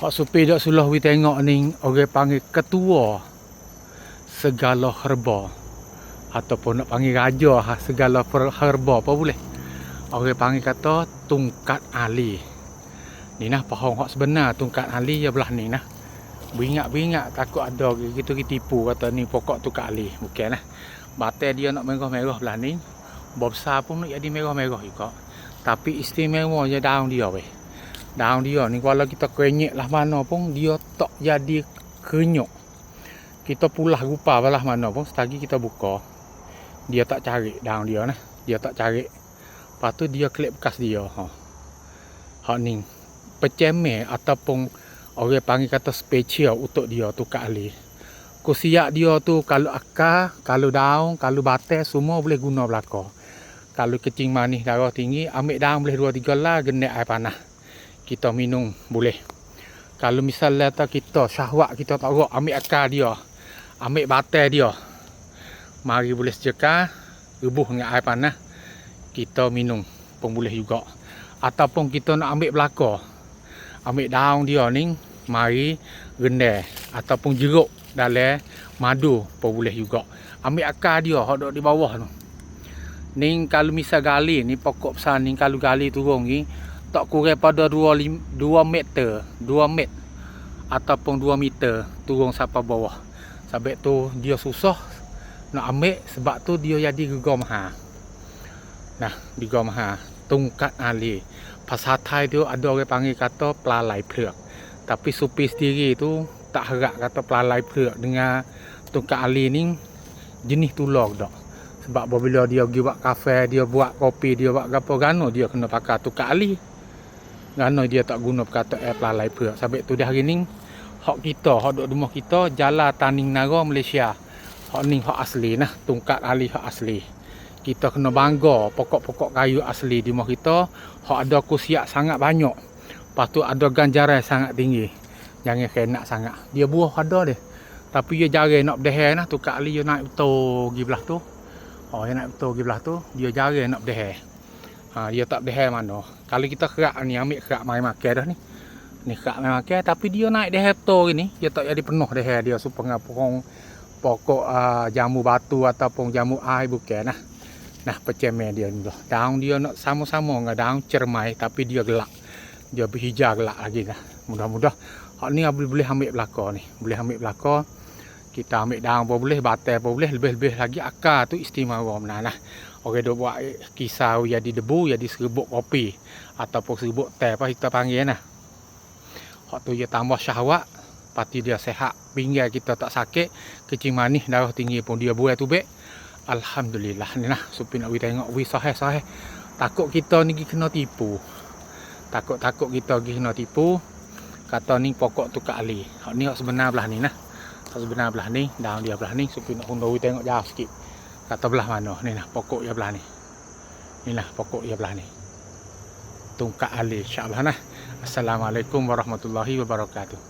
Pak Supi dak sulah we tengok ni orang panggil ketua segala herba ataupun nak panggil raja ha, segala herba apa boleh. Orang panggil kata tungkat ali. Ni nah pohon hak sebenar tungkat ali ya belah ni nah. Beringat-beringat takut ada gitu kita tipu kata ni pokok tungkat ali. Bukan lah. Dia nak merah-merah belah ni. Besar pun nak jadi merah-merah juga. Tapi istimewa je daun dia weh daun dia ni kalau kita kenyek lah mana pun dia tak jadi kenyok. Kita pulah rupa belah mana pun setagi kita buka dia tak cari daun dia nah dia tak cari. Lepas tu dia klip bekas dia ha. Ha ni peceme ataupun orang panggil kata special untuk dia tu kat ali. Kusiak dia tu kalau akar kalau daun kalau batai semua boleh guna belaka kalau kecing manis darah tinggi ambil daun boleh 2 3 lah genek air panas kita minum boleh. Kalau misalnya tak kita syahwat kita tak rok ambil akar dia. Ambil batai dia. Mari boleh sejeka rebuh dengan air panas kita minum. Pun boleh juga. Ataupun kita nak ambil belaka. Ambil daun dia ni mari rendai. Ataupun jeruk dalam madu pun boleh juga. Ambil akar dia hok di bawah tu. Ni kalau misal gali ni pokok besar ni kalau gali turun ni tak kurang pada 2, 2 meter 2 meter ataupun 2 meter turun sampai bawah. Sebab tu dia susah nak ambil sebab tu dia jadi gegam ha nah gegam ha tungkat ali pasal Thai tu ada orang panggil kata pelalai perak. Tapi supi sendiri tu tak harap kata pelalai perak dengan tungkat ali ni jenis tulok dak. Sebab bila dia pergi buat kafe dia buat kopi dia buat apa gano dia kena pakai tungkat ali Kerana dia tak guna perkata air pelalai pula. Sebab tu dia hari ni, hak kita, hak duduk rumah kita, jalan Taning Nara Malaysia. Hak ni hak asli nah, tungkat ali hak asli. Kita kena bangga pokok-pokok kayu asli di rumah kita. Hak ada kusiak sangat banyak. Lepas tu ada ganjaran sangat tinggi. Jangan kena sangat. Dia buah ada dia. Tapi dia jarang nak berdeher nah, tungkat ali dia naik betul pergi belah tu. Oh, dia naik betul pergi belah tu, dia jarang nak berdeher ha, dia tak deher mana. Kalau kita kerak ni ambil kerak mai makan dah ni. Ni kerak mai makan tapi dia naik deher to ni dia tak jadi penuh deher dia supaya pokok pokok uh, jamu batu ataupun jamu air bukan nah nah peceme dia ni lah daun dia nak sama-sama dengan daun cermai tapi dia gelap dia berhijau gelap lagi lah. Mudah-mudah. Hak ni boleh ambil belaka ni. Boleh ambil belaka kita ambil daun pun boleh batai pun boleh lebih-lebih lagi akar tu istimewa mana nah orang duk buat kisau jadi debu jadi serbuk kopi ataupun serbuk teh apa kita panggil nah hak tu dia tambah syahwat pati dia sehat pinggang kita tak sakit kecing manis darah tinggi pun dia buat tu baik alhamdulillah ni nah supi nak we tengok we sahih sahih takut kita ni kena tipu. Takut-takut kita kena tipu kata ni pokok tu kat ali hak ni hak sebenar belah ni nah hak sebenar belah ni daun dia belah ni supi nak hundur we tengok jauh sikit. Kata belah mana. Ni lah pokok ya belah ni. Ni lah pokok ya belah ni. Tungkak ali insyaAllah nah Assalamualaikum warahmatullahi wabarakatuh